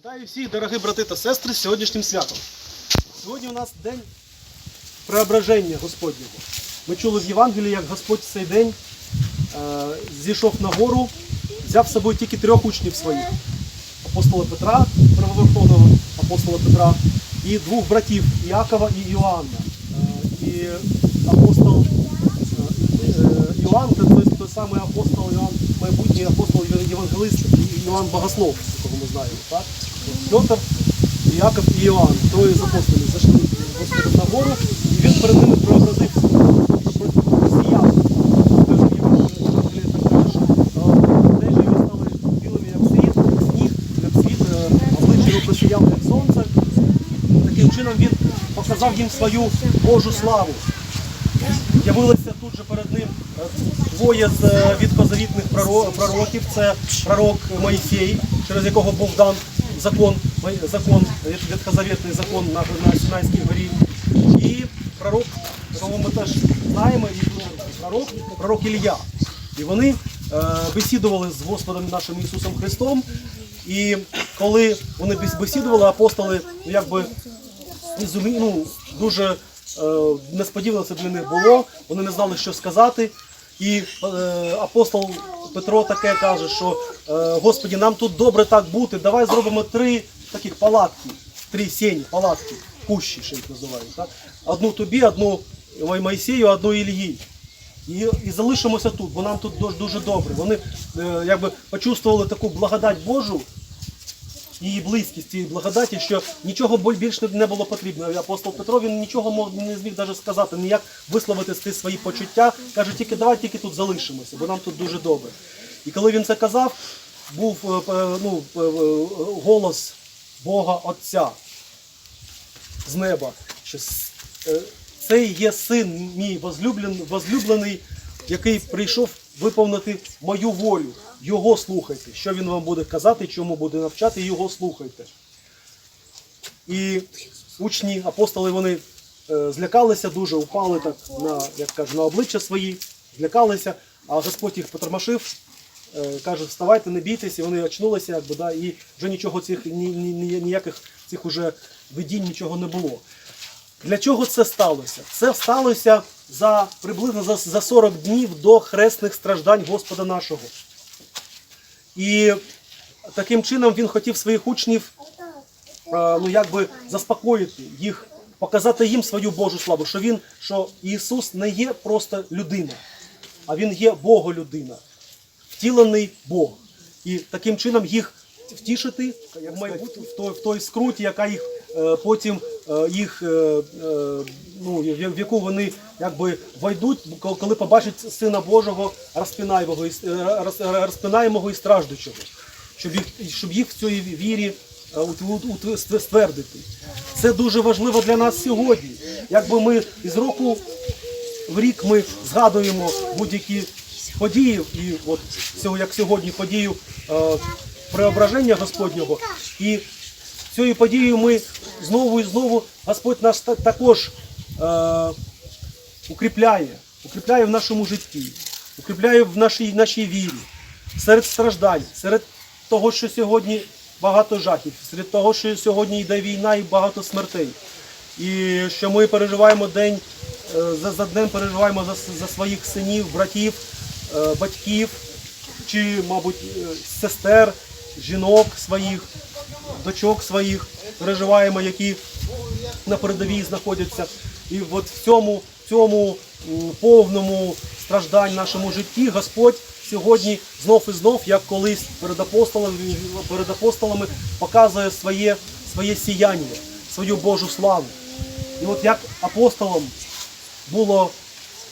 Вітаю всіх, дорогі брати та сестри, з сьогоднішнім святом. Сьогодні у нас день преображення Господнього. Ми чули в Євангелії, як Господь в цей день е, зійшов на гору, взяв з собою тільки трьох учнів своїх: апостола Петра, первоверховного апостола Петра, і двох братів Іакова і Іоанна. Е, і апостол е, е, Іоанн, це той, той самий апостол Іоанн, майбутній апостол Євангелист Іоанн Богослов, якого ми знаємо. Так? Петр, Іаков і Іоанн, троє з апостолів, зайшли Господу на гору, і він перед ними преобразився. Тобто сіяв. Е, його стали білими, як світ, сніг, як світ, обличчя як сонце. Таким чином він показав їм свою Божу славу. З'явилися тут же перед ним двоє з е, відкозавітних пророків. Це пророк Моїсей, через якого був дан закон, закон від- закон на, на Синайській горі. І пророк, якого ми теж знаємо, і пророк, пророк Ілля. І вони е, бесідували з Господом нашим Ісусом Христом. І коли вони бесідували, апостоли ну, якби ну, дуже е, несподівано це для них було. Вони не знали, що сказати. І е, апостол Петро таке каже, що е, Господі, нам тут добре так бути. Давай зробимо три таких палатки, три сіні, палатки, кущі ще їх називають. Так? Одну тобі, одну Мой- Моїсею, одну Ілії. І, і залишимося тут, бо нам тут дуже, дуже добре. Вони е, якби почувствували таку благодать Божу, її близькість, цієї благодаті, що нічого більше не було потрібно. Апостол Петро він нічого не зміг навіть сказати, ніяк висловити свої почуття. Каже, тільки давай тільки тут залишимося, бо нам тут дуже добре. І коли він це казав, був е, е, ну, е, голос Бога Отця з неба, що е, цей є син мій возлюблений, який прийшов виповнити мою волю. Його слухайте. Що він вам буде казати, чому буде навчати, його слухайте. І учні, апостоли, вони е, злякалися дуже, упали так на, як кажу, на обличчя свої, злякалися, а Господь їх потормошив, е, каже, вставайте, не бійтесь, і вони очнулися, якби, да, і вже нічого цих, ні, ні- ніяких цих уже видінь, нічого не було. Для чого це сталося? Це сталося за приблизно за, за 40 днів до хресних страждань Господа нашого. І таким чином він хотів своїх учнів е, ну, якби заспокоїти їх, показати їм свою Божу славу, що він, що Ісус не є просто людина, а Він є Боголюдина, втілений Бог. І таким чином їх втішити в майбутнє в той, в той скруті, яка їх потім е, їх, е, е, ну, в, яку вони якби войдуть, коли- побачать Сина Божого розпинаємого, і- е, страждучого, щоб їх, щоб їх в цій вірі е, ствердити. Це дуже важливо для нас сьогодні. Якби ми із року в рік ми згадуємо будь-які події, і от як сьогодні подію е, преображення Господнього. І цією подією ми знову і знову Господь нас також е, укріпляє, укріпляє в нашому житті, укріпляє в нашій, нашій вірі, серед страждань, серед того, що сьогодні багато жахів, серед того, що сьогодні йде війна і багато смертей. І що ми переживаємо день е, за, за днем переживаємо за, за своїх синів, братів, е, батьків чи, мабуть, е, сестер, жінок своїх, дочок своїх, переживаємо, які на передовій знаходяться. І от в цьому, цьому повному страждань нашому житті Господь сьогодні знов і знов, як колись перед апостолами, перед апостолами показує своє, своє сіяння, свою Божу славу. І от як апостолам було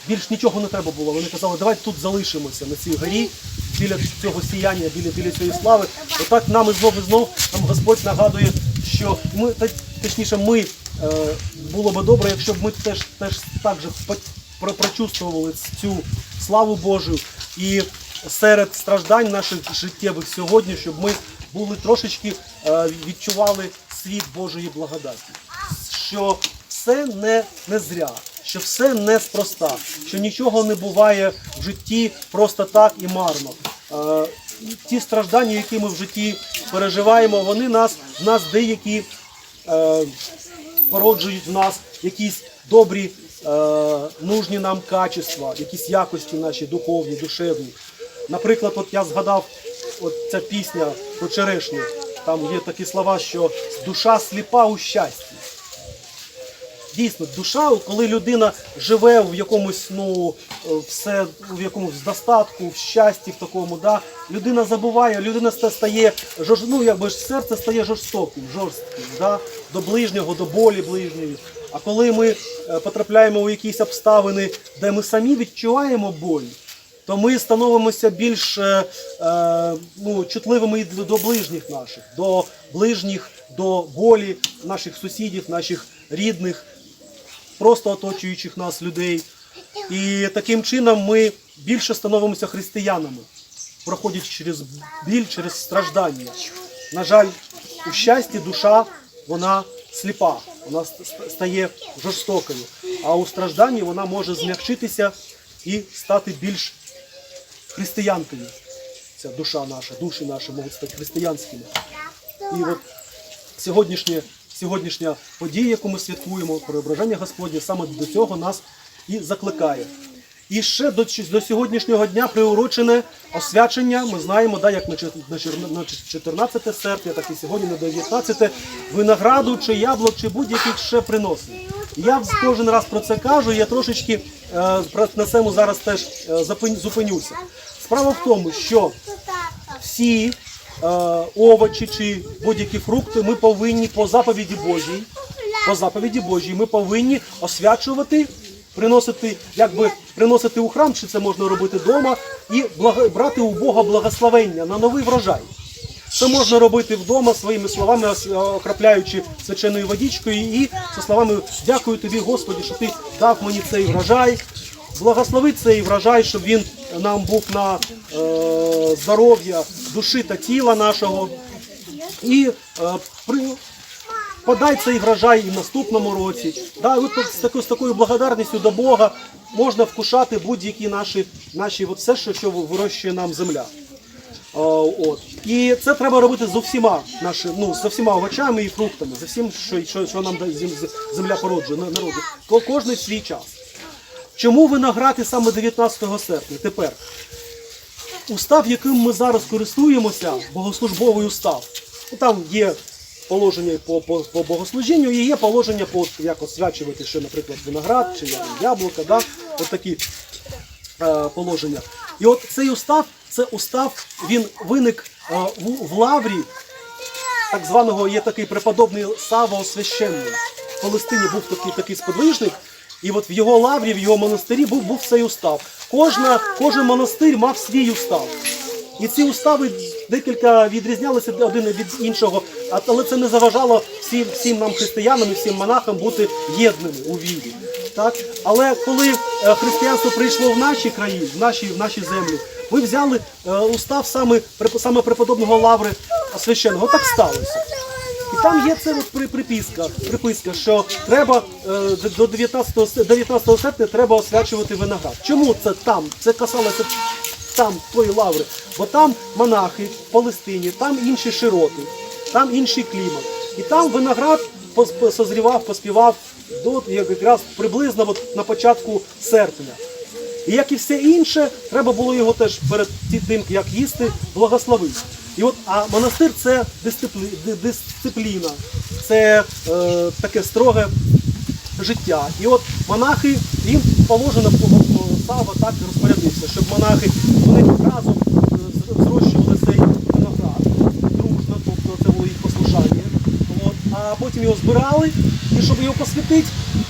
більш нічого не треба було. Вони казали, давайте тут залишимося на цій горі, біля цього сіяння, біля, біля цієї слави. Отак нам і знов і знов нам Господь нагадує, що ми, точніше, ми е, було би добре, якщо б ми теж, теж так же прочувствували цю славу Божу і серед страждань наших життєвих сьогодні, щоб ми були трошечки е, відчували світ Божої благодаті що все не, не зря, що все неспроста, що нічого не буває в житті просто так і марно. Е, ті страждання, які ми в житті переживаємо, вони нас, в нас деякі е, породжують в нас якісь добрі, е, нужні нам качества, якісь якості наші духовні, душевні. Наприклад, от я згадав от ця пісня про черешню. Там є такі слова, що душа сліпа у щасті. Дійсно, душа, коли людина живе в якомусь, ну, е, все в якомусь достатку, в щасті, в такому, да, людина забуває, людина стає ну, якби ж серце стає жорстоким, жорстким, да, до ближнього, до болі ближньої. А коли ми е, потрапляємо у якісь обставини, де ми самі відчуваємо боль, то ми становимося більш е, е, ну, чутливими і до ближніх наших, до ближніх, до болі наших сусідів, наших рідних, просто оточуючих нас людей. І таким чином ми більше становимося християнами, проходячи через біль, через страждання. На жаль, у щасті душа вона сліпа, вона стає жорстокою, а у стражданні вона може змягчитися і стати більш християнкою. Ця душа наша, душі наші можуть стати християнськими. І от сьогоднішнє, сьогоднішня подія, яку ми святкуємо, преображення Господнє, саме до цього нас і закликає. І ще до, до сьогоднішнього дня приурочене освячення. Ми знаємо, да, як на чет- на чер- на 14 серпня, так і сьогодні на 19 винограду чи яблук, чи будь-яких ще приносить. Я кожен раз про це кажу, я трошечки е, на цьому зараз теж е, зупинюся. Справа в тому, що всі овочі чи будь-які фрукти ми повинні по заповіді Божій, по заповіді Божій, ми повинні освячувати, приносити, якби приносити у храм, чи це можна робити вдома, і брати у Бога благословення на новий врожай. Це можна робити вдома своїми словами, окропляючи свяченою водичкою і зі словами Дякую тобі, Господі, що ти дав мені цей врожай. Благослови цей врожай, щоб він нам був на е, здоров'я душі та тіла нашого. І е, при, подай цей врожай і в наступному році. Да, от з, такою, з такою благодарністю до Бога можна вкушати будь-які наші, наші от все, що, що вирощує нам земля. О, от. І це треба робити з усіма наші, ну, з усіма овочами і фруктами, з усім, що, що, що нам земля породжує, на- народу. Кожний свій час. Чому виноград і саме 19 серпня? Тепер. Устав, яким ми зараз користуємося, богослужбовий устав. Там є положення по, по, по богослужінню і є положення по як освячувати ще, наприклад, виноград чи яблука, да? от такі е, положення. І от цей устав, це устав, він виник е, в, в лаврі так званого є такий преподобний Сава Освященний. В Палестині був такий такий сподвижник, і от в його лаврі, в його монастирі був, був цей устав. Кожна, кожен монастир мав свій устав. І ці устави декілька відрізнялися один від іншого, але це не заважало всім, всім нам християнам і всім монахам бути єдними у вірі. Так? Але коли е, християнство прийшло в наші краї, в наші, в наші землі, ми взяли е, устав саме, саме преподобного лаври священного. Так сталося. І там є це от при- приписка, приписка, що треба е, до 19, 19 серпня треба освячувати виноград. Чому це там? Це касалося там, тої лаври. Бо там монахи в Палестині, там інші широти, там інший клімат. І там виноград созрівав, поспівав до як- якраз приблизно от на початку серпня. І як і все інше, треба було його теж перед ті- тим, як їсти, благословити. І от, а монастир це дисциплі, дисципліна, це е, таке строге життя. І от монахи, їм положено по- по- Сава так розпорядився, щоб монахи вони разом е, зрощували цей виноград дружно, тобто це було послушання. А потім його збирали, і щоб його посвятити,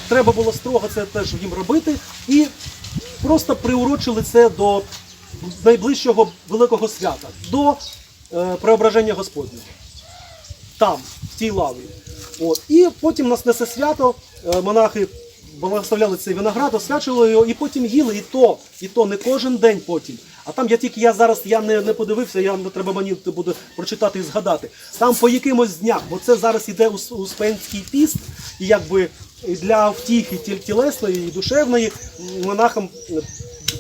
треба було строго це теж їм робити. І просто приурочили це до найближчого великого свята, до преображення Господнього. Там, в тій лаві. От. І потім нас несе свято, е, монахи благословляли цей виноград, освячували його і потім їли, і то, і то не кожен день потім. А там я тільки я зараз я не, не подивився, я не треба мені буде прочитати і згадати. Там по якимось днях, бо це зараз іде успенський піст, і якби для втіхи тіл- тілесної і душевної монахам е,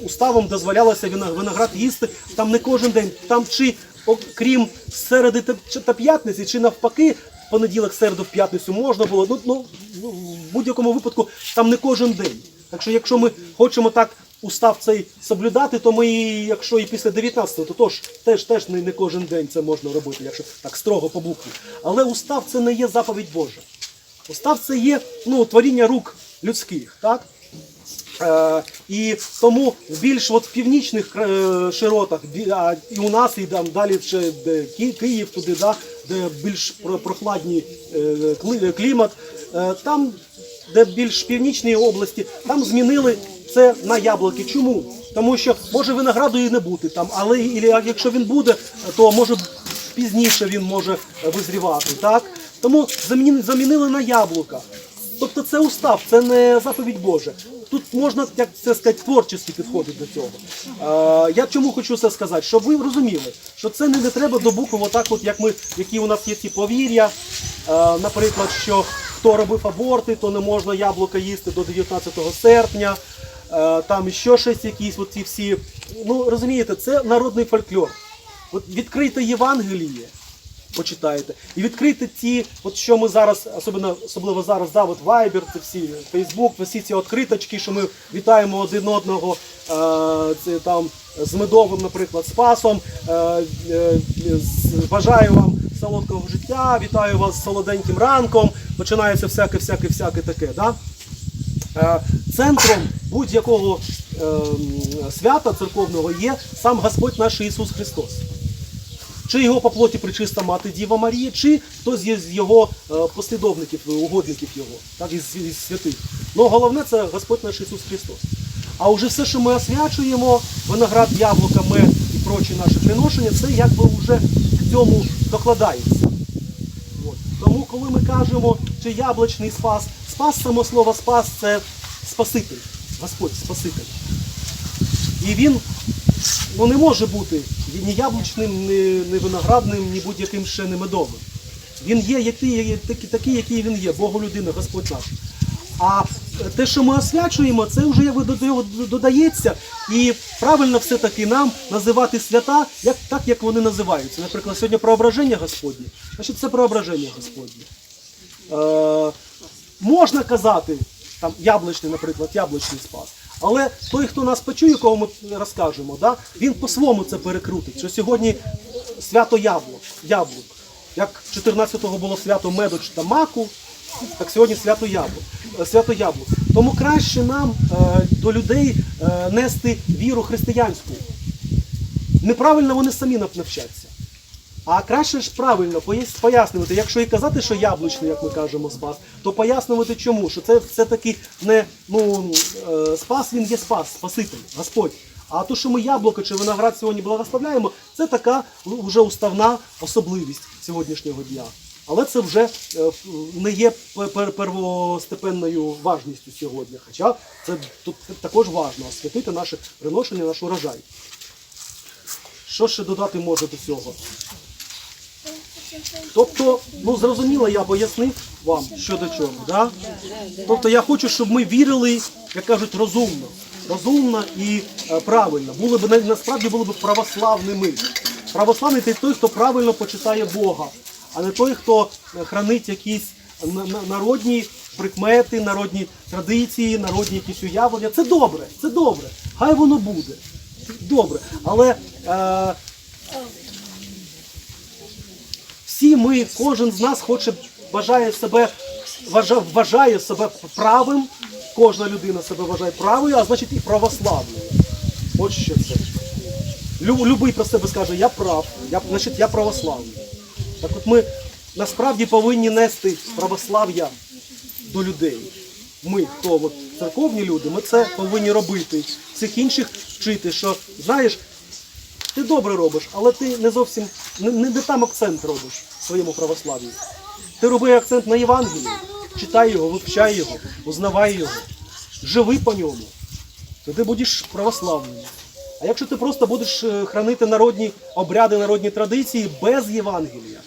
уставом дозволялося виноград їсти там не кожен день, там чи окрім середи та, п'ятниці, чи навпаки, в понеділок, середу, в п'ятницю можна було. Ну, ну, ну, в будь-якому випадку там не кожен день. Так що, якщо ми хочемо так устав цей соблюдати, то ми, якщо і після 19-го, то тож, теж, теж не, не кожен день це можна робити, якщо так строго по букві. Але устав це не є заповідь Божа. Устав це є ну, творіння рук людських. Так? Е, і тому більш от в північних е, широтах, і у нас, і далі ще Київ, туди, де більш про- прохладний е, клімат, там, де більш північні області, там змінили це на яблуки. Чому? Тому що може винограду і не бути там, але якщо він буде, то може пізніше він може визрівати. Так? Тому замінили на яблука. Тобто це устав, це не заповідь Божа. Тут можна, як це сказати, творчість підходити до цього. Е, я чому хочу це сказати? Щоб ви розуміли, що це не, не треба до букви, отак, от, як ми, які у нас є ці повір'я. Наприклад, що хто робив аборти, то не можна яблука їсти до 19 серпня. Там ще щось якісь, от ці всі. Ну розумієте, це народний фольклор. От відкрийте Євангеліє почитаєте. І відкрити ті, от що ми зараз, особливо, особливо зараз, да, от Viber, це всі Facebook, всі ці відкриточки, що ми вітаємо один одного е, це, там, з медовим, наприклад, спасом. Е, е, з- бажаю вам солодкого життя, вітаю вас з солоденьким ранком. Починається всяке, всяке, всяке таке. Да? Е, Центром будь-якого е, свята церковного є сам Господь наш Ісус Христос. Чи його по плоті причиста мати Діва Марія, чи хтось з його е, послідовників, угодників його, так, із, із святих. Ну головне це Господь наш Ісус Христос. А вже все, що ми освячуємо, виноград, яблука, мед і прочі наші приношення, це якби вже к цьому докладається. От. Тому, коли ми кажемо, чи яблучний спас, спас само слово спас це Спаситель, Господь Спаситель. І він ну, не може бути ні яблучним, ні, виноградним, ні будь-яким ще не медовим. Він є який, такий, такий, який він є, Богу людина, Господь наш. А те, що ми освячуємо, це вже його додається. І правильно все-таки нам називати свята як, так, як вони називаються. Наприклад, сьогодні преображення Господнє, значить це преображення Господнє. Е, можна казати, там яблучний, наприклад, яблучний спас. Але той, хто нас почує, кого ми розкажемо, да, він по-своєму це перекрутить. Що сьогодні свято яблук, яблук. Як 14-го було свято меду чи маку, так сьогодні свято яблук. е, Свято яблук. Тому краще нам е, до людей е, нести віру християнську. Неправильно вони самі нав- навчаться. А краще ж правильно пояснювати, якщо і казати, що яблучний, як ми кажемо, спас, то пояснювати чому, що це все-таки не ну, е, спас, він є спас, спаситель, Господь. А то, що ми яблуко чи виноград сьогодні благословляємо, це така ну, вже уставна особливість сьогоднішнього дня. Але це вже е, не є пер- пер- первостепенною важністю сьогодні. Хоча це тут також важно освятити наше приношення, наш урожай. Що ще додати може до цього? Тобто, ну зрозуміло, я пояснив вам, що до чого. Да? Тобто я хочу, щоб ми вірили, як кажуть, розумно. Розумно і е, правильно. Були б насправді були б православними. Православний це той, хто правильно почитає Бога, а не той, хто е, хранить якісь на- на- народні прикмети, народні традиції, народні якісь уявлення. Це добре, це добре. Хай воно буде. Добре. Але е, всі ми, кожен з нас хоче, бажає себе, вважа- вважає себе правим, кожна людина себе вважає правою, а значить і православною. От що це. Лю- Любий про себе скаже, я прав, я, значить я православний. Так от ми насправді повинні нести православ'я до людей. Ми, хто от, церковні люди, ми це повинні робити. Всіх інших вчити, що знаєш, ти добре робиш, але ти не зовсім не, не, там акцент робиш в своєму православ'ї. Ти роби акцент на Євангелії, читай його, вивчай його, узнавай його, живи по ньому, то ти будеш православним. А якщо ти просто будеш е, хранити народні обряди, народні традиції без Євангелія,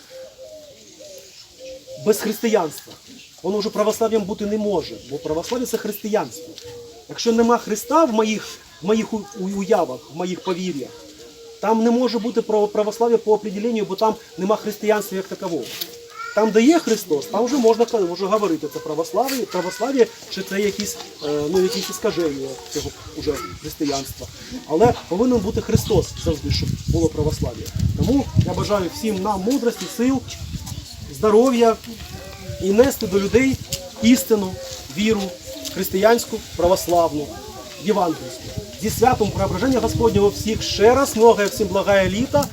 без християнства, воно вже православ'ям бути не може, бо православ'я це християнство. Якщо нема Христа в моїх, в моїх уявах, в моїх повір'ях, Там не може бути православ'я по определенню, бо там нема християнства як такового. Там, де є Христос, там вже можна вже говорити, це православ'я, православ'я чи це якісь, е, ну, якісь іскаження цього уже християнства. Але повинен бути Христос завжди, щоб було православ'я. Тому я бажаю всім нам мудрості, сил, здоров'я і нести до людей істину, віру, християнську, православну, євангельську. Зі святом преображення Господнього всіх ще раз, многое всім благає літа.